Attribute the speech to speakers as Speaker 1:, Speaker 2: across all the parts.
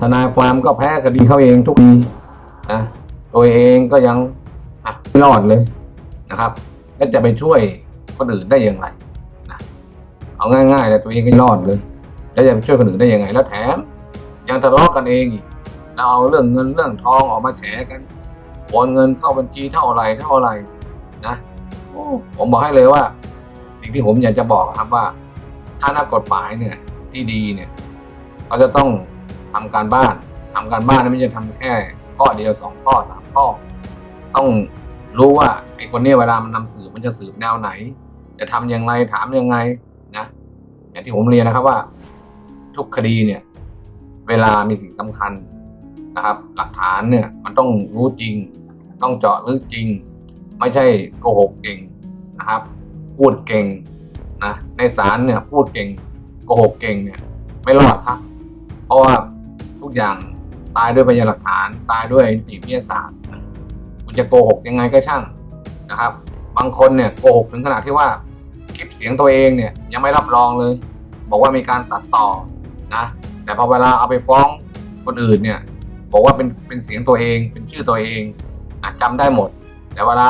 Speaker 1: ทนายความก็แพ้คดีเขาเองทุกทีนะตัวเองก็ยังอะไม่รอดเลยนะครับ แล้วจะไปช่วยคนอื่นได้อย่างไรนะเอาง่ายๆเลยตัวเองก็ไม่รอดเลย แล้วจะไปช่วยคนอื่นได้ยังไง แล้วแถมยังทะเลาะกันเองอีกแล้วเอาเรื่องเงินเรื่องทองออกมาแฉกันโอนเงินเข้าบัญชีเท่าไรเท่าไรนะผมบอกให้เลยว่า สิ่งที่ผมอยากจะบอกครับว่า ถ้านักกฎหมายเนี่ยที่ดีเนี่ยเขาจะต้อง ทำการบ้านทำการบ้านไม่ใช่ทำแค่ข้อเดียวสองข้อสามข้อ ต้องรู้ว่าไอ้คนเนี้เวลามันนำสืบมันจะสืบแนวไหน จะทำอย่างไรถามยังไงนะอย่างที่ผมเรียนนะครับว่า ทุกคดีเนี่ย เวลามีสิ่งสำคัญนะครับ หลักฐานเนี่ยมันต้องรู้จริง ต้องเจาะลึกจริง ไม่ใช่โกหกเก่งนะครับ พูดเก่งนะในศาลเนี่ยพูดเก่งโกหกเก่งเนี่ยไม่รอดครับ เพราะว่า ทุกอย่างตายด้วยพยานหลักฐาน ตายด้วยนิติวิทยาศาสตร์คุณจะโกหกยังไงก็ช่างนะครับ บางคนเนี่ยโกหกถึงขนาดที่ว่าคลิปเสียงตัวเองเนี่ยยังไม่รับรองเลย บอกว่ามีการตัดต่อนะแต่พอเวลาเอาไปฟ้องคนอื่นเนี่ยบอกว่าเป็นเป็นเสียงตัวเองเป็นชื่อตัวเองนะจำได้หมด แต่เวลา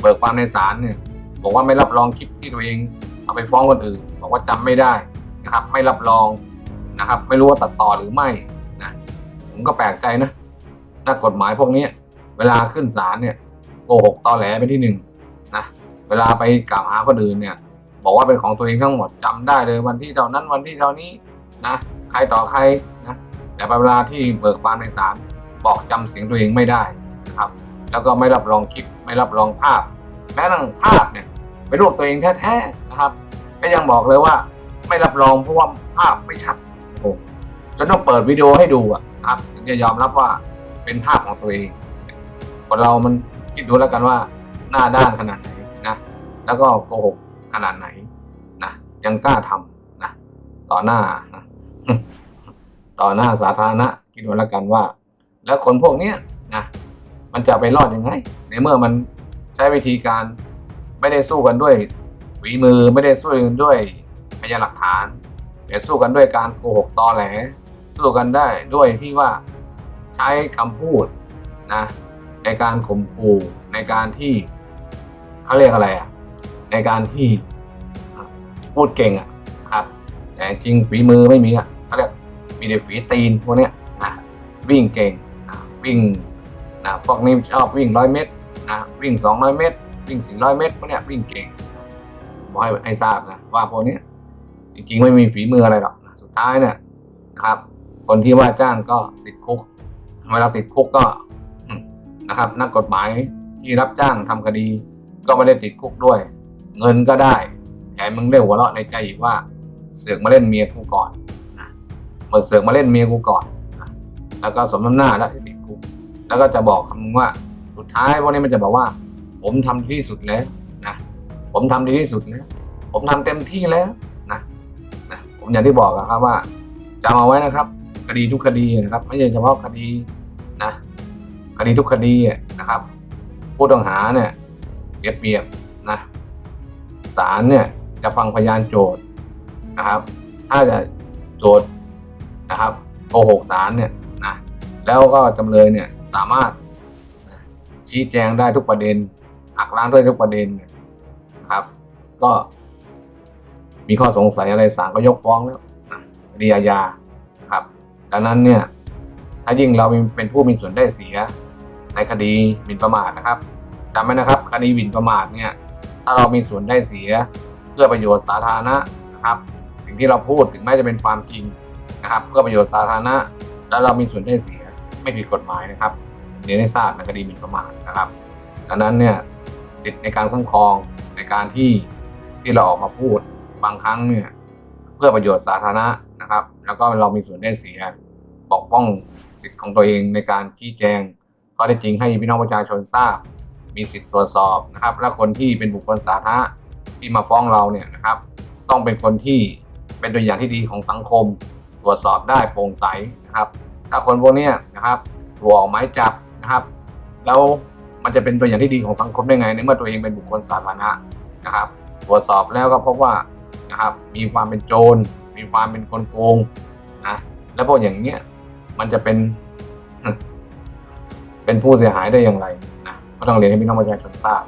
Speaker 1: เบิกความในศาลเนี่ยบอกว่าไม่รับรองคลิปที่ตัวเองเอาไปฟ้องคนอื่น บอกว่าจำไม่ได้นะครับ ไม่รับรองนะครับ ไม่รู้ว่าตัดต่อหรือไม่ ผมก็แปลกใจนะนักกฎหมายพวกนี้ เวลาขึ้นศาลเนี่ยโกหกตอแหลเป็นที่หนึ่งนะเวลาไปกล่าวหาคนอื่นเนี่ย บอกว่าเป็นของตัวเองทั้งหมดจำได้เลยวันที่เท่านั้นวันที่เท่านี้นะใครต่อใครนะแต่เวลาที่เบิกความในศาลบอกจำเสียงตัวเองไม่ได้นะครับ แล้วก็ไม่รับรองคลิปไม่รับรองภาพ แม้กระทั่งภาพเนี่ยเป็นรูปตัวเองแท้ๆนะครับก็ยังบอกเลยว่าไม่รับรองเพราะว่าภาพไม่ชัดโอ้จนต้องเปิดวิดีโอให้ดูอะ ครับถึงจะยอมรับว่าเป็นภาพของตัวเองคนเรามันคิดดูแล้วกันว่าหน้าด้านขนาดไหนนะแล้วก็โกหกขนาดไหนนะยังกล้าทำนะต่อหน้า ต่อหน้าสาธารณะคิดดูแล้วกันว่า แล้วคนพวกเนี้ยนะมันจะไปรอดยังไง ในเมื่อมันใช้วิธีการไม่ได้สู้กันด้วยฝีมือไม่ได้สู้กันด้วยพยานหลักฐานแต่สู้กันด้วยการโกหกตอแหล สู้กันได้ด้วยที่ว่าใช้คำพูดนะในการข่มขู่ในการที่เขาเรียกอะไรอะในการที่พูดเก่งอะครับ แต่จริงฝีมือไม่มีอะเขาเรียกมีแต่ฝีตีนพวกเนี้ยนะวิ่งเก่งนะวิ่งนะพวกนี้ชอบวิ่งร้อยเมตรนะวิ่งสองร้อยเมตร วิ่งสี่ร้อยเมตรพวกเนี้ยวิ่งเก่งบอกให้ให้ทราบนะว่าพวกเนี้ยจริงๆไม่มีฝีมืออะไรหรอกนะสุดท้ายเนี่ยนะครับ คนที่ว่าจ้างก็ติดคุกเวลาติดคุกก็นะครับ นักกฎหมายที่รับจ้างทำคดีก็ไม่ได้ติดคุกด้วย เงินก็ได้ แถมมึงได้หัวเราะในใจอีกว่า เสือกมาเล่นเมียกูก่อนนะมื่อเสือกมาเล่นเมียกูก่อนนะแล้วก็สมน้ำหน้าแล้วที่ติดคุก แล้วก็จะบอกคำนึงว่าสุดท้ายพวกนี้มันจะบอกว่า ผมทำดีที่สุดแล้วนะผมทำดีที่สุดแล้วผมทำเต็มที่แล้วนะนะผมอย่างที่บอกอะครับว่าจำเอาไว้นะครับ คดีทุกคดีนะครับ ไม่ใช่เฉพาะคดีนะคดีทุกคดีนะครับ ผู้ต้องหาเนี่ยเสียเปรียบนะศาลเนี่ยจะฟังพยานโจทย์นะครับ ถ้าจะโจทย์นะครับโกหกศาลเนี่ยนะแล้วก็จำเลยเนี่ยสามารถชี้แจงได้ทุกประเด็นหักล้างด้วยทุกประเด็นนะครับ ก็มีข้อสงสัยอะไรศาลก็ยกฟ้องแล้วคดีอาญา ดังนั้นเนี่ยถ้ายิ่งเราเป็นผู้มีส่วนได้เสียในคดีหมิ่นประมาทนะครับจำไว้นะครับคดีหมิ่นประมาทเนี่ยถ้าเรามีส่วนได้เสียเพื่อประโยชน์สาธารณะนะครับสิ่งที่เราพูดถึงแม้จะเป็นความจริงนะครับ เพื่อประโยชน์สาธารณะ แล้วเรามีส่วนได้เสียไม่ผิดกฎหมายนะครับเรียนให้ทราบในคดีหมิ่นประมาทนะครับดังนั้นเนี่ยสิทธิ์ในการคุ้มครองในการที่ที่เราออกมาพูดบางครั้งเนี่ยเพื่อประโยชน์สาธารณะ นะครับ แล้วก็เรามีส่วนได้เสียปกป้องสิทธิ์ของตัวเองในการชี้แจงข้อเท็จจริงให้พี่น้องประชาชนทราบ มีสิทธิ์ตรวจสอบนะครับ และคนที่เป็นบุคคลสาธารณะที่มาฟ้องเราเนี่ยนะครับ ต้องเป็นคนที่เป็นตัวอย่างที่ดีของสังคม ตรวจสอบได้โปร่งใสนะครับ ถ้าคนพวกนี้นะครับถูกออกหมายจับนะครับ แล้วมันจะเป็นตัวอย่างที่ดีของสังคมได้ไงในเมื่อตัวเองเป็นบุคคลสาธารณะนะครับ ตรวจสอบแล้วก็พบว่านะครับมีความเป็นโจร มีความเป็นคนโกงนะและพวกอย่างเนี้ยมันจะเป็น เป็นผู้เสียหายได้อย่างไรนะก็ต้องเรียนให้พี่น้องประชาชนทราบ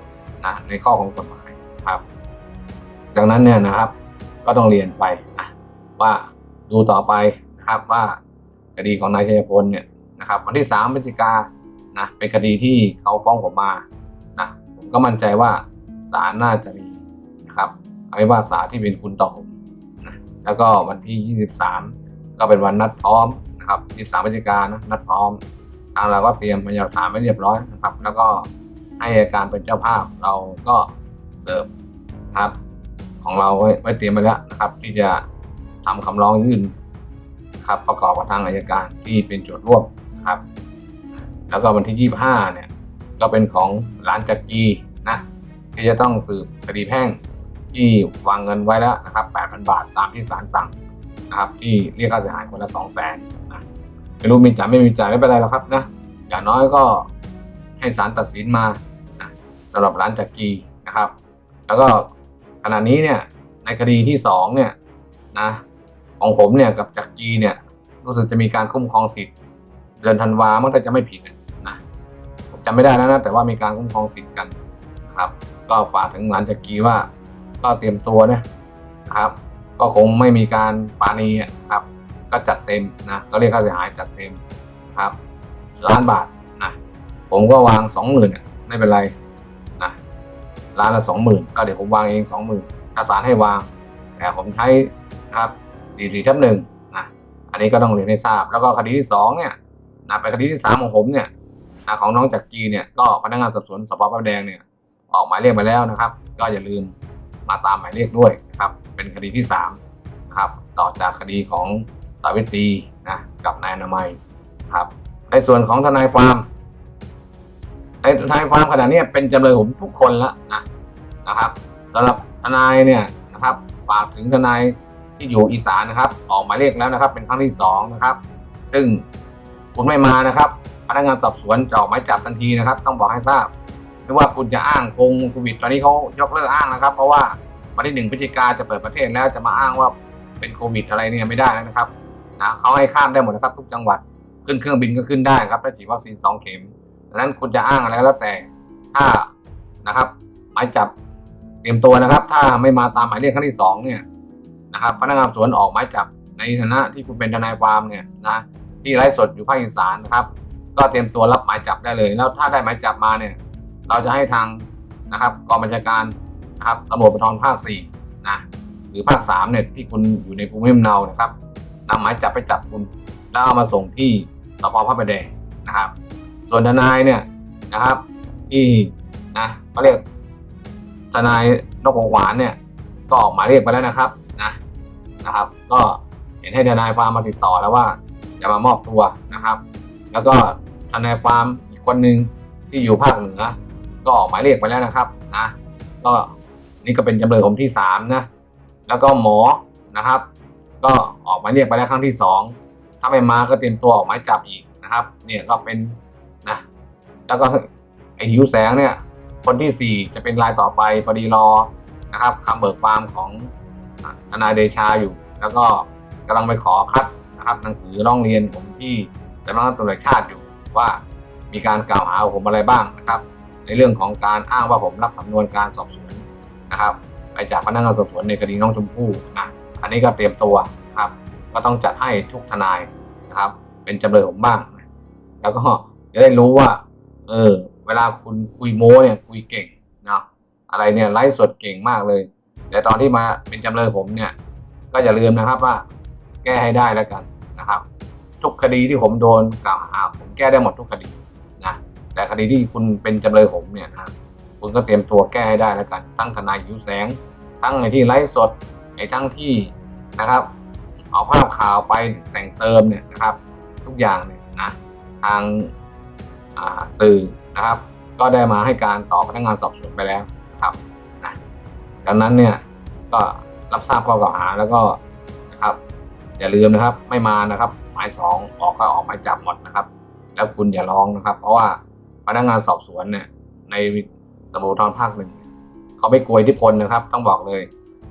Speaker 1: นะในข้อของกฎหมายครับดังนั้นเนี่ยนะครับ ก็ต้องเรียนไปนะว่าดูต่อไปนะครับว่าคดีของนายชัยพลเนี่ยนะครับวันที่3พฤศจิกานะเป็นคดีที่เขาฟ้องผมมานะผมก็มั่นใจว่าศาลน่าจะมีนะครับคำพิพากษาที่เป็นคุณต่อผม แล้วก็วันที่ 23 ก็เป็นวันนัดพร้อมนะครับ23พฤศจิกายนนะนัดพร้อม ทางเราก็เตรียมพยานหลักฐานไว้เรียบร้อยนะครับ แล้วก็ให้อัยการเป็นเจ้าภาพเราก็เสิร์ฟครับของเราไว้ไว้เตรียมไปแล้วนะครับ ที่จะทำคำร้องยื่นครับประกอบกับทางอัยการที่เป็นโจทย์ร่วมนะครับ แล้วก็วันที่ 25 เนี่ยก็เป็นของร้านจักรีนะที่จะต้องสืบคดีแพ่ง ที่วางเงินไว้แล้วนะครับ8,000 บาทตามที่ศาลสั่งนะครับที่เรียกค่าเสียหายคนละ200,000นะไม่รู้มีจ่ายไม่มีจ่ายไม่เป็นไรหรอกครับนะอย่างน้อยก็ให้ศาลตัดสินมานะสำหรับร้านจักรีนะครับ แล้วก็ขณะนี้เนี่ยในคดีที่สองเนี่ยนะของผมเนี่ยกับจักรีเนี่ยรู้สึกจะมีการคุ้มครองสิทธิ์เดือนธันวามันก็จะไม่ผิดนะผมจำไม่ได้แล้วนะแต่ว่ามีการคุ้มครองสิทธิ์กันนะครับ ก็ฝากถึงร้านจักรีว่า ก็เตรียมตัวนะครับ ก็คงไม่มีการปาณีครับ ก็จัดเต็มนะก็เรียกค่าเสียหายจัดเต็มครับล้านบาทนะผมก็วางสองหมื่นไม่เป็นไรนะล้านละสองหมื่นก็เดี๋ยวผมวางเองสองหมื่นถ้าศาลให้วาง แต่ผมใช้ครับสี่สี่ทับหนึ่งนะอันนี้ก็ต้องเรียนให้ทราบ แล้วก็คดีที่สองเนี่ยนะเป็นคดีที่สามของผมเนี่ยนะของน้องจักรีเนี่ยก็พนักงานสอบสวนสพพระประแดงเนี่ยออกหมายเรียกไปแล้วนะครับ ก็อย่าลืม มาตามหมายเรียกด้วยนะครับ เป็นคดีที่สามนะครับต่อจากคดีของสาวิตรีนะกับนายอนามัยครับ ในส่วนของทนายฟาร์มในทนายฟาร์มขณะนี้เป็นจำเลยผมทุกคนแล้วนะนะครับสำหรับทนายเนี่ยนะครับฝากถึงทนายที่อยู่อีสานนะครับ ออกหมายเรียกแล้วนะครับ เป็นครั้งที่สองนะครับ ซึ่งคุณไม่มานะครับ พนักงานสอบสวนจะออกหมายจับทันทีนะครับ ต้องบอกให้ทราบ ไม่ว่าคุณจะอ้างคงโควิดตอนนี้เขายกเลิกอ้างนะครับ เพราะว่าวันที่หนึ่งพฤศจิกาจะเปิดประเทศแล้วจะมาอ้างว่าเป็นโควิดอะไรเนี่ยไม่ได้แล้วนะครับนะเขาให้ข้ามได้หมดนะครับทุกจังหวัดขึ้นเครื่องบินก็ขึ้นได้ครับถ้าฉีดวัคซีนสองเข็มดังนั้นคุณจะอ้างอะไรก็แล้วแต่ถ้านะครับหมายจับเตรียมตัวนะครับ ถ้าไม่มาตามหมายเรียกครั้งที่สองเนี่ยนะครับพนักงานสอบสวนออกหมายจับในฐานะที่คุณเป็นทนายความเนี่ยนะที่ไร้สดอยู่ภาคอีสานนะครับ ก็เตรียมตัวรับหมายจับได้เลย แล้วถ้าได้หมายจับมาเนี่ย เราจะให้ทางนะครับกองบัญชาการนะครับตำรวจภูธรภาคสี่นะหรือภาคสามเนี่ยที่คุณอยู่ในภูมิลำเนานะครับนำหมายจับไปจับคุณแล้วเอามาส่งที่สพพระประแดงนะครับ ส่วนทนายเนี่ยนะครับที่นะเขาเรียกทนายนกของหวานเนี่ยก็ออกหมายเรียกไปแล้วนะครับนะนะครับ ก็เห็นให้ทนายฟาร์มมาติดต่อแล้วว่าจะมามอบตัวนะครับ แล้วก็ทนายฟาร์มอีกคนหนึ่งที่อยู่ภาคเหนือ ก็ออกหมายเรียกไปแล้วนะครับนะก็นี่ก็เป็นจำเลยผมที่สามนะแล้วก็หมอนะครับ ก็ออกหมายเรียกไปแล้วครั้งที่สองถ้าไม่มาก็เตรียมตัวออกหมายจับอีกนะครับ เนี่ยก็เป็นนะแล้วก็ไอหิวแสงเนี่ยคนที่สี่จะเป็นรายต่อไปพอดีรอนะครับคำเบิกความของทนายเดชาอยู่ แล้วก็กำลังไปขอคัดนะครับหนังสือร้องเรียนผมที่สำนักงานตำรวจชาติอยู่ว่ามีการกล่าวหาผมอะไรบ้างนะครับ ในเรื่องของการอ้างว่าผมรับสำนวนการสอบสวนนะครับ ไปจากพนักงานสอบสวนในคดีน้องชมพู่นะอันนี้ก็เตรียมตัวนะครับก็ต้องจัดให้ทุกทนายนะครับ เป็นจำเลยผมบ้าง แล้วก็จะได้รู้ว่า เออ เวลาคุณคุยโม้เนี่ยคุยเก่งเนาะอะไรเนี่ยไลฟ์สดเก่งมากเลย แต่ตอนที่มาเป็นจำเลยผมเนี่ย ก็อย่าลืมนะครับว่า แก้ให้ได้แล้วกันนะครับ ทุกคดีที่ผมโดนกล่าวหาผมแก้ได้หมดทุกคดี แต่คดีที่คุณเป็นจำเลยผมเนี่ยนะครับคุณก็เตรียมตัวแก้ให้ได้แล้วกันทั้งทนายหิวแสง ทั้งในที่ไลฟ์สดในทั้งที่นะครับ เอาภาพข่าวไปแต่งเติมเนี่ยนะครับ ทุกอย่างเนี่ยนะทางาสื่อนะครับ ก็ได้มาให้การต่อพนักงานสอบสวนไปแล้วนะครับนะดังนั้นเนี่ยก็รับทราบข้อกล่าวหาแล้วก็นะครับ อย่าลืมนะครับไม่มานะครับหมายสองออกก็ออกหมายจับหมดนะครับ แล้วคุณอย่าร้องนะครับ เพราะว่า พนักงานสอบสวนเนี่ยในตำรวจทรภาคหนึ่งเนี่ยเขาไม่กลัวอิทธิพลนะครับ ต้องบอกเลย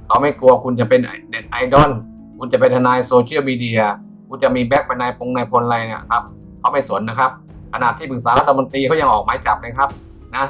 Speaker 1: เขาไม่กลัวคุณจะเป็นเน็ตไอดอลคุณจะเป็นทนายโซเชียลมีเดียคุณจะมีแบ็คเป็นนายพงนายพลอะไรเนี่ยครับเขาไม่สนนะครับขนาดที่ปรึกษารัฐมนตรีเขายังออกหมายจับเลยครับ